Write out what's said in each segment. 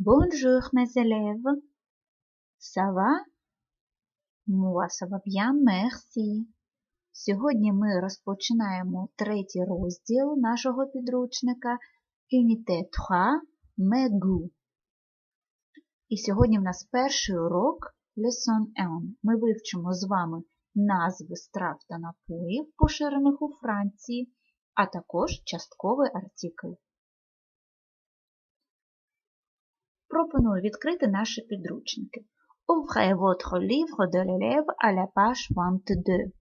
Bonjour, mes élèves. Ça va? Moi. Сьогодні ми розпочинаємо третій розділ нашого підручника Unité 3 Мегу. І сьогодні в нас перший урок Leçon 1. Ми вивчимо з вами назви страв та напоїв, поширених у Франції, а також частковий артикль. Пропоную відкрити наші підручники. Ouvrez votre livre de l'élève à la page 22.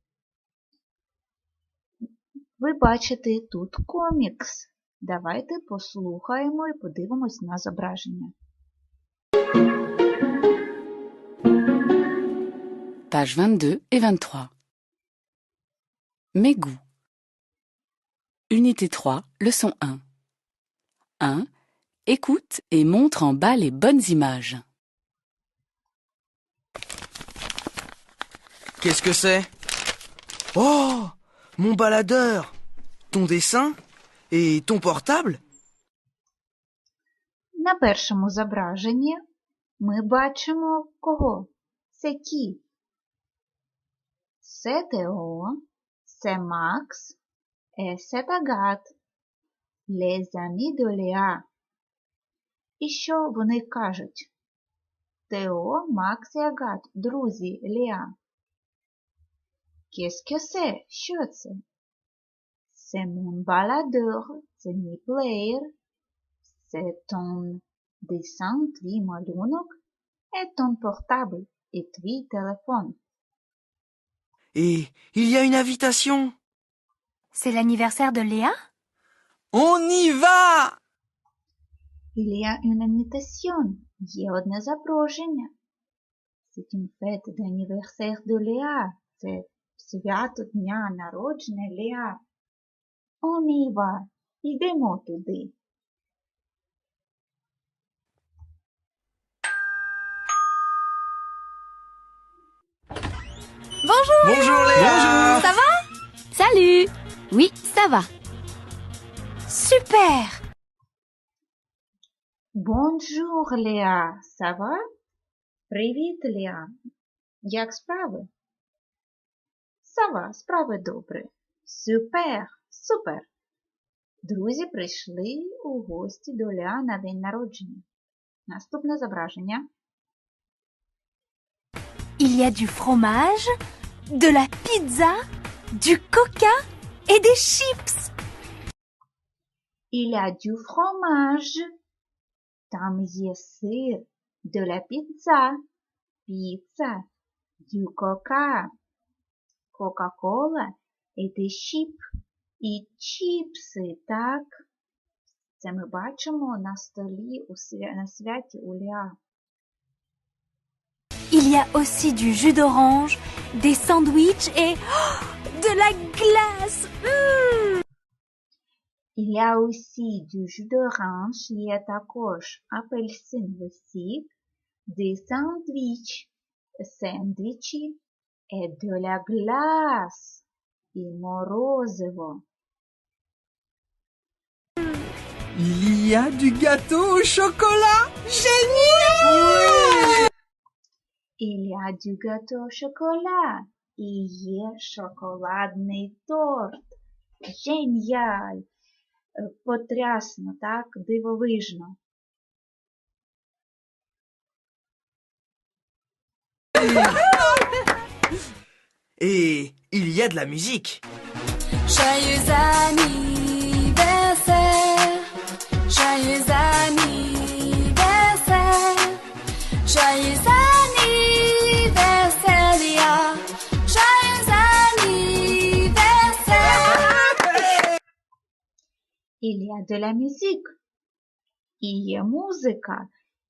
Ви бачите тут комікс. Давайте послухаємо і подивимось на зображення. Pages 22 et 23. Mes goûts. Unité 3, leçon 1. 1. Écoute et montre en bas les bonnes images. Qu'est-ce que c'est Oh Mon baladeur Ton dessin Et ton portable На першому зображенні ми бачимо кого? Це кі. Це Тео, це Макс, et c'est Agathe. Les amis de Léa. І що вони кажуть? Тео, Макс і Агат, друзі Ліа. Qu'est-ce que c'est? Що це? C'est mon baladeur, це мій плеєр, c'est ton dessin, твій малюнок, et ton portable, і твій телефон. Et il y a une invitation C'est l'anniversaire de Léa On y va Il y a une invitation. Є одне запрошення. C'est une fête d'anniversaire de Léa. Це свято дня народження Леа. On y va. Йдемо туди. Bonjour Bonjour Léa Ça va Salut Oui, ça va. Super Bonjour, Леа. Va? Привіт, Леа. Як справи? Va, справи добре. Супер, супер. Друзі прийшли у гості до Леа на день народження. Наступне зображення. Il y a du fromage, de la pizza, du coca et des chips Il y a du fromage. Там є сир, de la pizza, pizza, du coca, Coca-Cola і des chips, і чіпси, так? Це ми бачимо на столі у свя... на святі у Ліа. Il y a aussi du jus d'orange, des sandwichs et oh, de la glace Mmh Il y a aussi du jus d'orange, є також апельсиновий сік, des sandwichs, сендвічі, et de la glace, і морозиво. Il y a du gâteau au chocolat Génial Il y a du gâteau au chocolat. І є шоколадний торт. Геніаль! Е, Потрясно, так? Дивовижно. Et il y a de la musique Joyeux anniversaire Il y a de la musique. І є музика.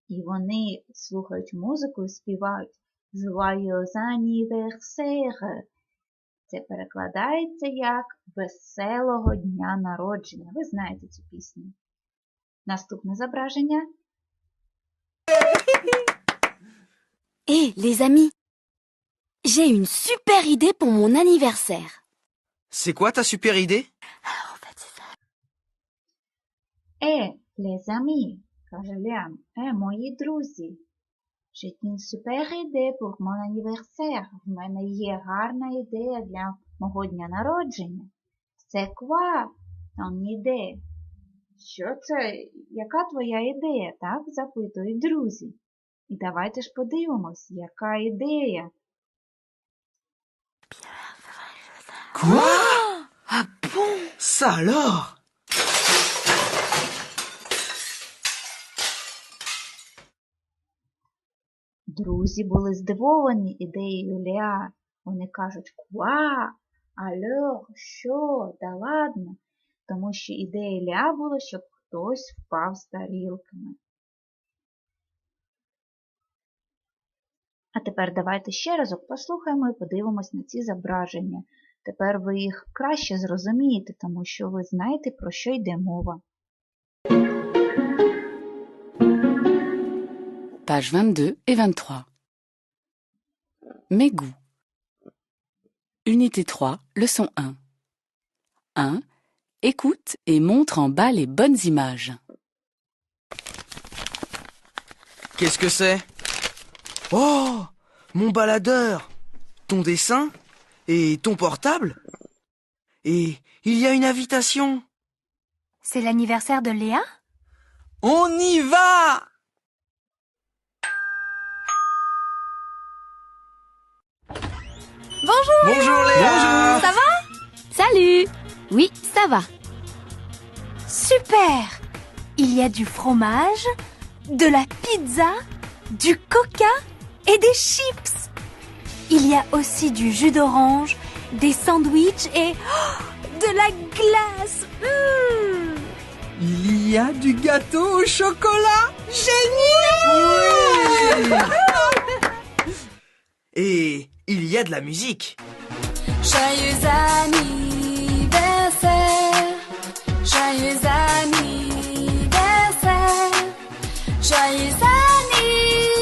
І вони слухають музику і співають Joyeux anniversaire. Це перекладається як Веселого дня народження. Ви знаєте цю пісню. Наступне зображення. Hé, les amis J'ai une super idée pour mon anniversaire C'est quoi ta super idée En fait, c'est ça Е, amis, каже Ліам. Е, мої друзі. J'ai une super idée pour mon anniversaire. В мене є гарна ідея для мого дня народження. C'est quoi ton idée? Що це? Яка твоя ідея? Так запитують друзі. І давайте ж подивимось, яка ідея. Quoi Ça alors Друзі були здивовані ідеєю Леа. Вони кажуть Ква? Альо, що? Да ладно. Тому що ідея Леа була, щоб хтось впав з тарілками. А тепер давайте ще разок послухаємо і подивимось на ці зображення. Тепер ви їх краще зрозумієте, тому що ви знаєте, про що йде мова. Pages 22 et 23. Mes goûts. Unité 3, leçon 1. 1. Écoute et montre en bas les bonnes images. Qu'est-ce que c'est? Oh Mon baladeur Ton dessin? Et ton portable? Et il y a une invitation C'est l'anniversaire de Léa? On y va Bonjour Bonjour Léa Ça va Salut Oui, ça va. Super Il y a du fromage, de la pizza, du coca et des chips. Il y a aussi du jus d'orange, des sandwichs et oh, de la glace. Mmh. Il y a du gâteau au chocolat Génial Et il y a de la musique. Joyeux anniversaire, joyeux anniversaire, joyeux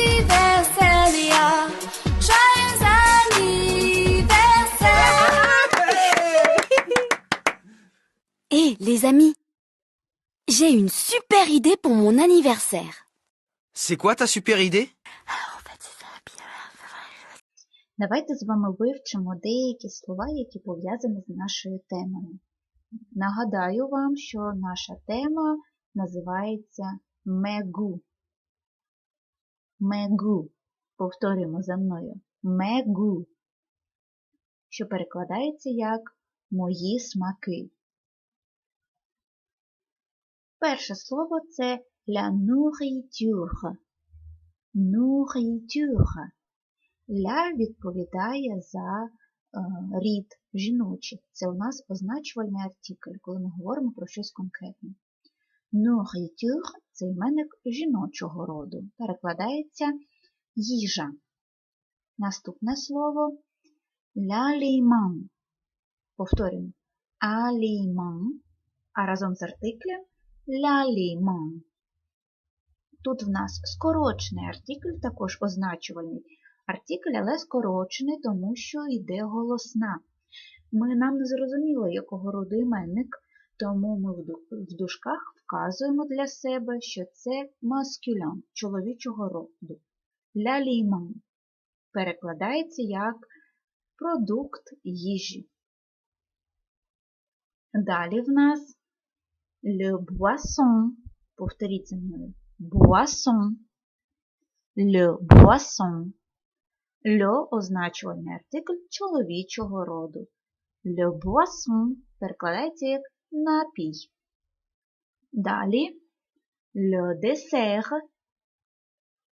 anniversaire, Léa, joyeux anniversaire. Hé, les amis, j'ai une super idée pour mon anniversaire. C'est quoi ta super idée? Давайте з вами вивчимо деякі слова, які пов'язані з нашою темою. Нагадаю вам, що наша тема називається мегу. Мегу. Повторюємо за мною. Мегу. Що перекладається як мої смаки. Перше слово це la nourriture. Nourriture. Ля відповідає за е, рід жіночий. Це у нас означувальний артикль, коли ми говоримо про щось конкретне. Nourriture – це іменник жіночого роду. Перекладається їжа. Наступне слово l'aliment. Повторюємо. Aliment, а разом з артиклем l'aliment. Тут в нас скорочений артикль, також означувальний артикль, але скорочений, тому що йде голосна. Ми нам не зрозуміло, якого роду іменник, тому ми в ду- дужках вказуємо для себе, що це маскюлян чоловічого роду. L'aliment перекладається як продукт їжі. Далі в нас le boisson. Повторіть за мною. Boisson. Le boisson. Le означувальний артикль чоловічого роду. Le перекладається як напій. Далі le dessert.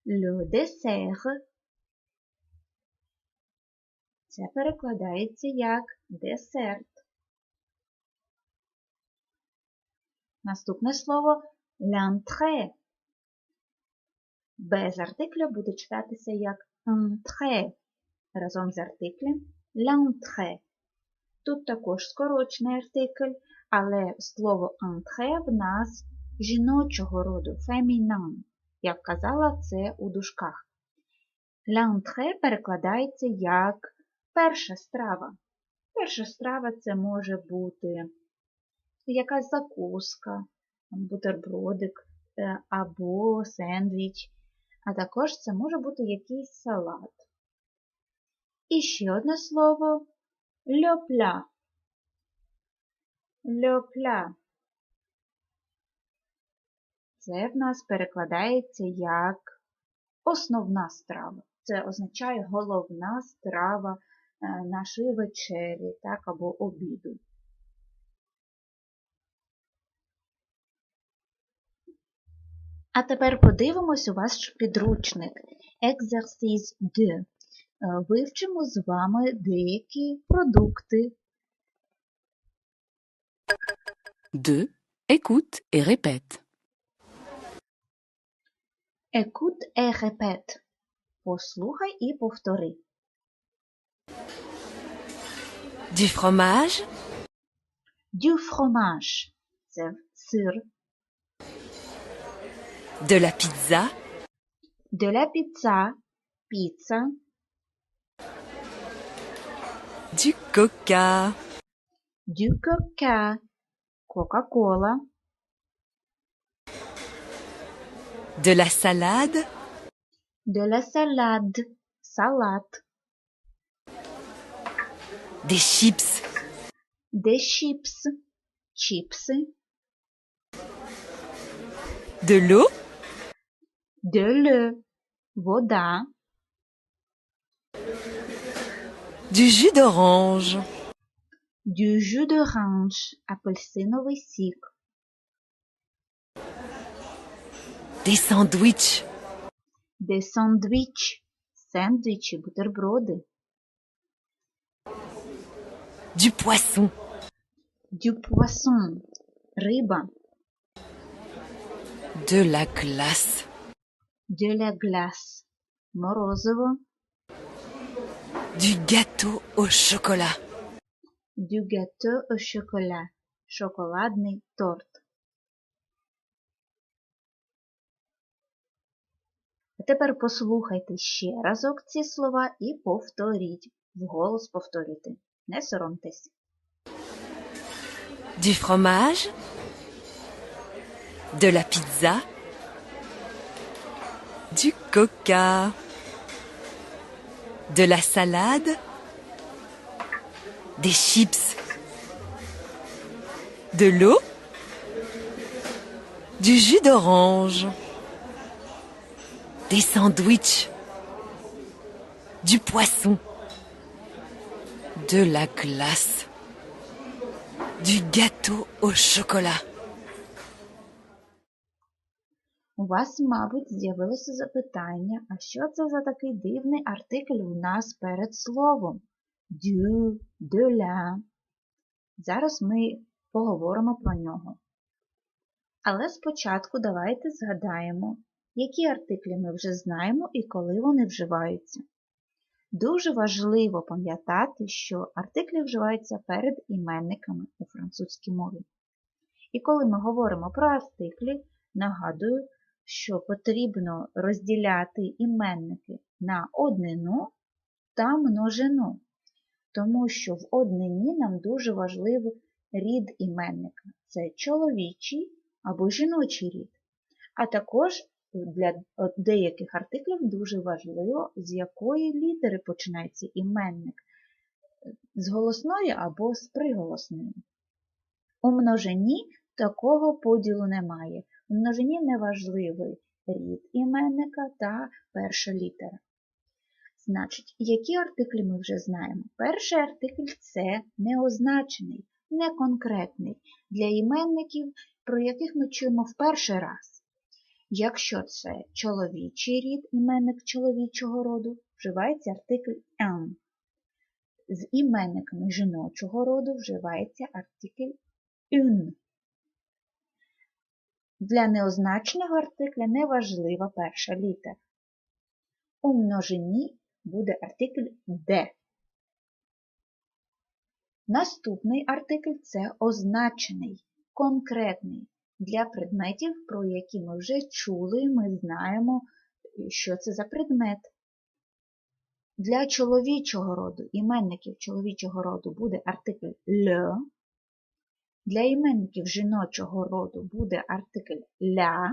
Le dessert. Це перекладається як десерт. Наступне слово l'entrée. Без артикля буде читатися як entrée. Разом з артиклем l'entrée. Тут також скорочений артикль, але слово entrée в нас жіночого роду, féminin. Як казала, це у дужках. L'entrée перекладається як перша страва. Перша страва це може бути якась закуска, бутербродик, е, або сендвіч, а також це може бути якийсь салат. І ще одне слово льопля. Льопля. Це в нас перекладається як основна страва. Це означає головна страва е, нашої вечері, так, або обіду. А тепер подивимось у ваш підручник Exercice 2. Е, Вивчимо з вами деякі продукти. 2. Écoute et répète. Écoute et répète. Послухай і повтори. Du fromage, Du fromage. Це сир. De la pizza. De la pizza. Pizza. Du coca. Du coca. Coca-Cola. De la salade. De la salade. Salade. Des chips. Des chips. Chips. De l'eau De l'eau. Вода. du jus d'orange, Du jus d'orange. Апельсиновий сік. des sandwichs, Des sandwich. Сендвічі, бутерброди. du poisson, Du poisson. Риба. de la glace, De la glace. Морозиво. du gâteau au chocolat, Du gâteau au chocolat. Шоколадний торт. А тепер послухайте ще разок ці слова і повторіть. Вголос повторюйте. Не соромтесь. du fromage, de la pizza, du coca, de la salade, des chips, de l'eau, du jus d'orange, des sandwichs, du poisson, de la glace, du gâteau au chocolat. У вас, мабуть, з'явилося запитання, а що це за такий дивний артикль у нас перед словом? Дю, la. Зараз ми поговоримо про нього. Але спочатку давайте згадаємо, які артиклі ми вже знаємо і коли вони вживаються. Дуже важливо пам'ятати, що артиклі вживаються перед іменниками у французькій мові. І коли ми говоримо про артиклі, нагадую, що потрібно розділяти іменники на однину та множину, тому що в однині нам дуже важливий рід іменника це чоловічий або жіночий рід. А також для деяких артиклів дуже важливо, з якої літери починається іменник з голосної або з приголосної. У множині такого поділу немає. У множині неважливий рід іменника та перша літера. Значить, які артиклі ми вже знаємо? Перший артикль це неозначений, неконкретний для іменників, про яких ми чуємо в перший раз. Якщо це чоловічий рід, іменник чоловічого роду, вживається артикль «un». З іменниками жіночого роду вживається артикль «une». Для неозначеного артикля неважлива перша літера. У множині буде артикль «de». Наступний артикль це означений, конкретний. Для предметів, про які ми вже чули, ми знаємо, що це за предмет. Для чоловічого роду, іменників чоловічого роду буде артикль «le», для іменників жіночого роду буде артикль ля,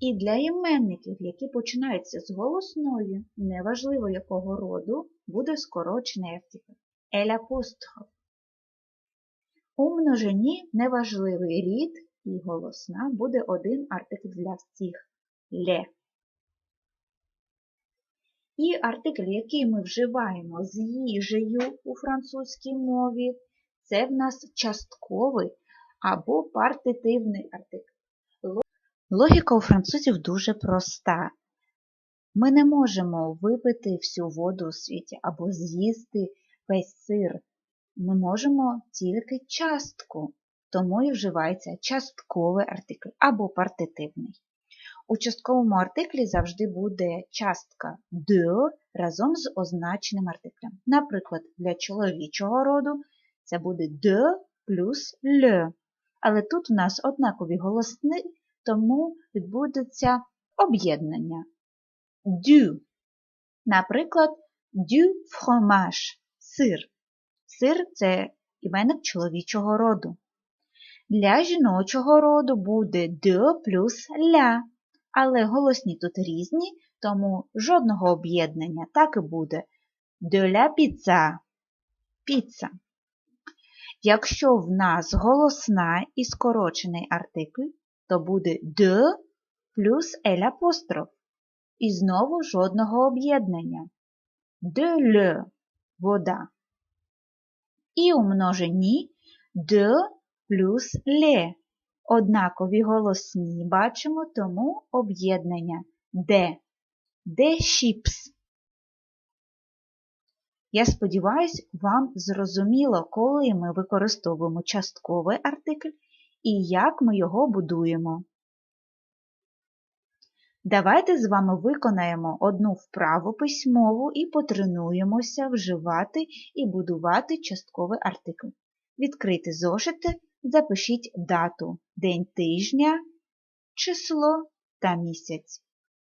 І для іменників, які починаються з голосною, неважливо якого роду, буде скорочений артикль. Ель-апостроф. У множині неважливий рід і голосна буде один артикль для всіх ле. І артикль, який ми вживаємо з їжею у французькій мові, це в нас частковий або партитивний артикль. Логіка у французів дуже проста. Ми не можемо випити всю воду у світі або з'їсти весь сир. Ми можемо тільки частку, тому і вживається частковий артикль або партитивний. У частковому артиклі завжди буде частка de разом з означеним артиклем. Наприклад, для чоловічого роду це буде de плюс le. Але тут у нас однакові голосни, тому відбудеться об'єднання. Du. Наприклад, du fromage – сир. Сир це іменник чоловічого роду. Для жіночого роду буде de плюс la, але голосні тут різні, тому жодного об'єднання так і буде de la pizza – піца. Якщо в нас голосна і скорочений артикль, то буде de плюс l апостроф. І знову жодного об'єднання. De le – вода. І у множині de плюс le. Однакові голосні бачимо, тому об'єднання де. Де chips. Я сподіваюся, вам зрозуміло, коли ми використовуємо частковий артикль і як ми його будуємо. Давайте з вами виконаємо одну вправу письмову і потренуємося вживати і будувати частковий артикль. Відкрийте зошити, запишіть дату, день тижня, число та місяць.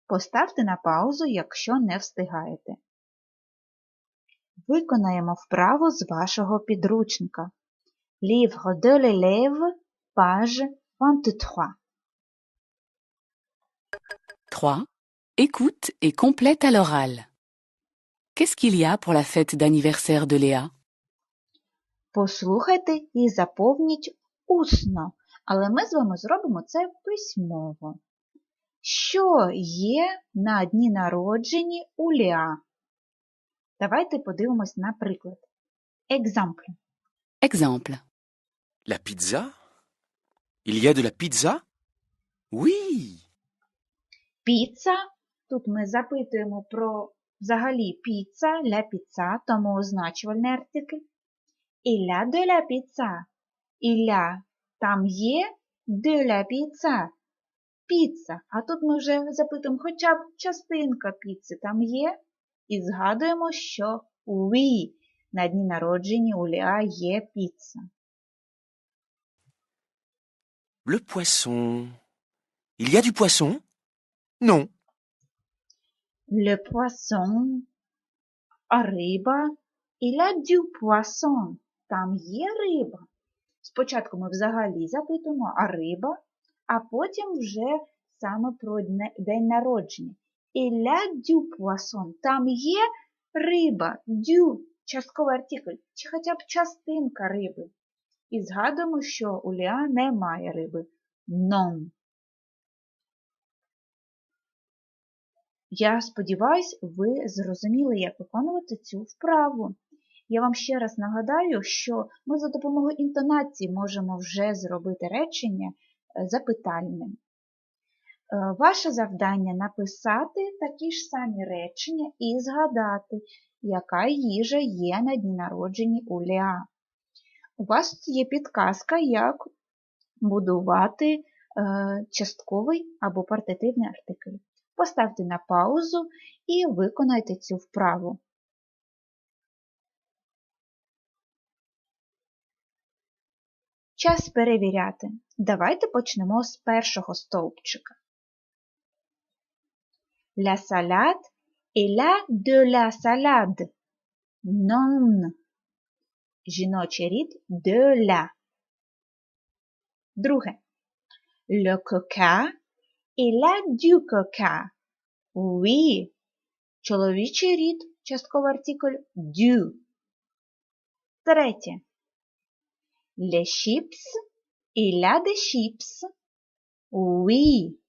Поставте на паузу, якщо не встигаєте. Виконаємо вправу з вашого підручника. Livre de l'élève, page 23. 3. Écoute et complète à l'oral. Qu'est-ce qu'il y a pour la fête d'anniversaire de Léa Послухайте і заповніть усно, але ми з вами зробимо це письмово. Що є на дні народжені у Ліа? Давайте подивимось на приклад. Екзампл. Exemple. La pizza Il y a de la pizza Oui Піца. Тут ми запитуємо про взагалі піца, ля піца, тому означувальний артикль. Ілля де ля піца. Ілля там є де ля піца. Піца. А тут ми вже запитуємо хоча б частинка піци там є. І згадуємо, що oui, на дні народження у Ліа є піца. Le poisson. Il y a du poisson Non. Le poisson. А риба. Il a du poisson. Там є риба. Спочатку ми взагалі запитуємо, а риба, а потім вже саме про день народження. Il a du. Там є риба. Du – частковий артикль, чи хоча б частинка риби. І згадуємо, що у Ліа немає риби. Non. Я сподіваюсь, ви зрозуміли, як виконувати цю вправу. Я вам ще раз нагадаю, що ми за допомогою інтонації можемо вже зробити речення запитальним. Е, Ваше завдання написати такі ж самі речення і згадати, яка їжа є на дні народження у Ліа. У вас є підказка, як будувати е, частковий або партитивний артикль. Поставте на паузу і виконайте цю вправу. Час перевіряти. Давайте почнемо з першого стовпчика. La salade est là de la salade. Non. Жіночий рід de la. Друге. Le coca Il a du coca. Oui. Чоловічий рід, частковий артикль du. Третє. Les chips. Il a des chips. Oui.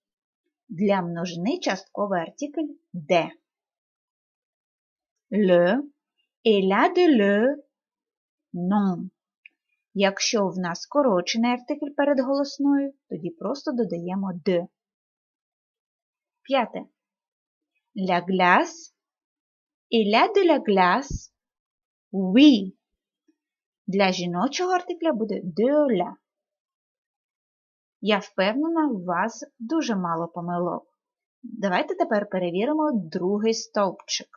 Для множини частковий артикль de. Le. Il a de le. Non. Якщо в нас скорочений артикль перед голосною, тоді просто додаємо de. П'яте. La glace. Il a de la glace. Oui. Для жіночого артикля буде de la. Я впевнена, у вас дуже мало помилок. Давайте тепер перевіримо другий стовпчик.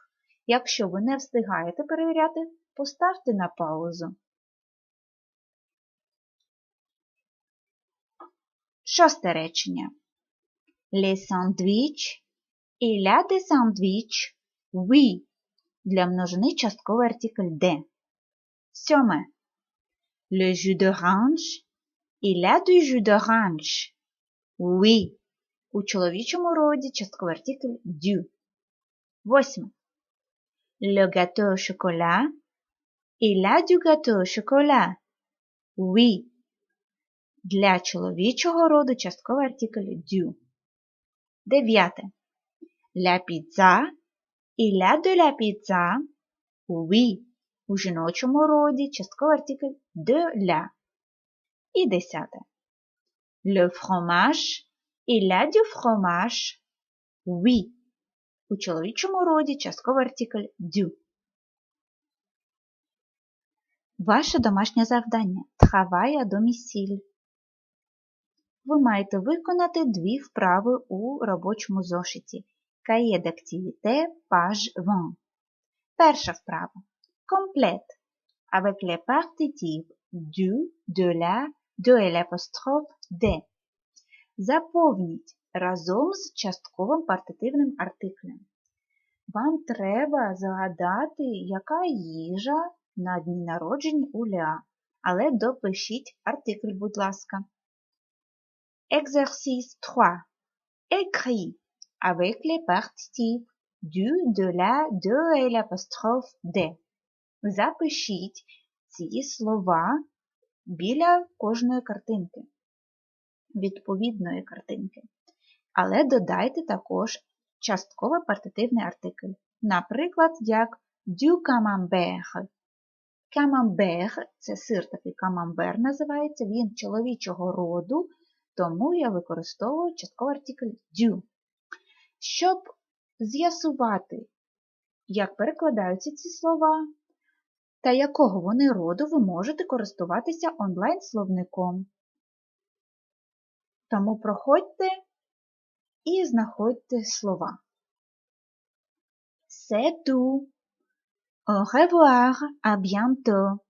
Якщо ви не встигаєте перевіряти, поставте на паузу. Шосте речення. Les sandwichs. Il a des sandwichs. Oui. Для множини частковий артикль de. Сьоме. Le jus d'orange. Il a du jus d'orange. Oui. У чоловічому роді частковий артикль du. Восьме. Le gâteau au chocolat. Il a du gâteau au chocolat. Oui. Для чоловічого роду частковий артикль du. Дев'яте. La pizza. Il a de la pizza. Oui. У жіночому роді частковий артикль de la. І десяте. Le fromage. Il a du fromage. Oui. У чоловічому роді частковий артикль du. Ваше домашнє завдання. Travail à domicile. Ви маєте виконати дві вправи у робочому зошиті. Cahier d'activité, page 20. Перша вправа. Complète. Avec les participies du, de la, l'apostrophe. Заповніть разом з частковим партитивним артиклем. Вам треба згадати, яка їжа на дні народження у Ля. Але допишіть артикль, будь ласка. Exercice 3. Écrit avec les participes du, de la, de et l'apostrophe de. Запишіть ці слова біля кожної картинки, відповідної картинки. Але додайте також частковий партитивний артикль. Наприклад, як du camembert. Камамбер – це сир такий камамбер називається, він чоловічого роду, тому я використовую частковий артикль du. Щоб з'ясувати, як перекладаються ці слова та якого вони роду, ви можете користуватися онлайн-словником. Тому проходьте і знаходьте слова. C'est tout. Au revoir, à bientôt.